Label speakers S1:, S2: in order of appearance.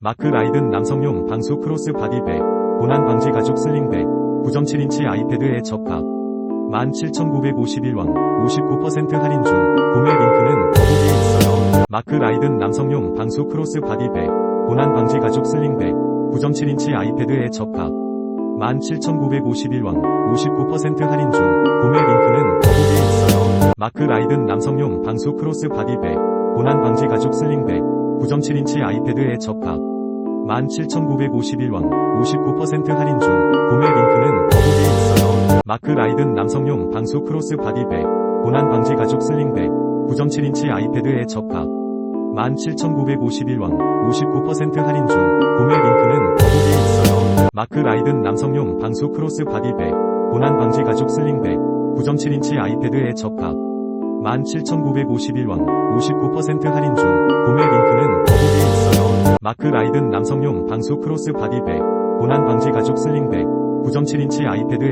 S1: 마크 라이든 남성용 방수 크로스 바디백, 고난 방지 가죽 슬링백, 9.7인치 아이패드에 적합. 17,951원, 59% 할인 중, 구매 링크는 더보기에 있어요. 마크 라이든 남성용 방수 크로스 바디백, 고난 방지 가죽 슬링백, 9.7인치 아이패드에 적합. 17,951원, 59% 할인 중, 구매 링크는 더보기에 있어요. 마크 라이든 남성용 방수 크로스 바디백, 고난 방지 가죽 슬링백, 9.7인치 아이패드에 적합. 17,951원, 59% 할인 중, 구매 링크는 더보기에 있어요. 마크 라이든 남성용 방수 크로스 바디백, 고난 방지 가죽 슬링백, 9.7인치 아이패드에 적합. 17,951원, 59% 할인 중, 구매 링크는 더보기에 있어요. 마크 라이든 남성용 방수 크로스 바디백, 고난 방지 가죽 슬링백, 9.7인치 아이패드에 적합. 17,951원, 59% 할인 중, 구매 있어요. 마크 라이든 남성용 방수 크로스 바디백, 고난 방지 가죽 슬링백, 9.7인치 아이패드에